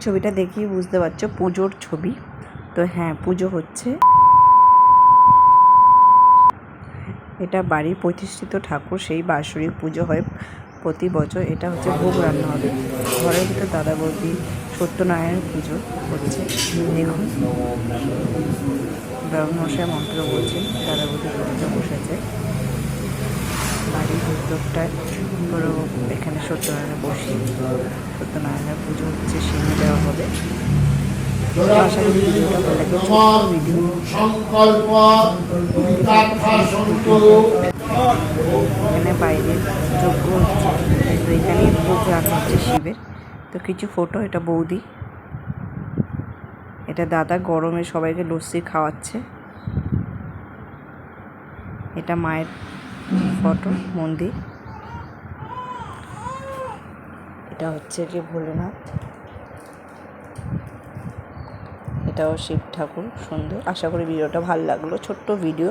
ছবিটা দেখেই বুঝতে পারছ, পুজোর ছবি। তো হ্যাঁ পুজো হচ্ছে। এটা বাড়ির প্রতিষ্ঠিত ঠাকুর, সেই বাৎসরিক পুজো হয় প্রতি বছর। এটা হচ্ছে ভোগ রান্না হবে। ঘরের ভিতরে দাদা বৌদি সত্যনারায়ণ পুজো হচ্ছে। দেখুন। ব্রাহ্মণমশাই মন্ত্র বলছেন, দাদা বৌদি পুজোটা বসেছে। বাড়ির উদ্যোগটায় পুরো এখানে সত্যনারায়ণ বসে। সত্যনারায়ণের পুজো হচ্ছে দেওয়া হবে। এখানে বাইরে যজ্ঞ হচ্ছে। এখানেই ভোগ রান্না হচ্ছে শিবের। তো কিছু ফটো এটা বৌদি। এটা দাদা গরমে সবাইকে লস্যি খাওয়াচ্ছে। এটা মায়ের ফটো মন্দির। এটা হচ্ছে কি ভোলেনাথ। এটাও শিব ঠাকুর সুন্দর। আশা করি ভিডিওটা ভালো লাগল। ছোট্ট ভিডিও।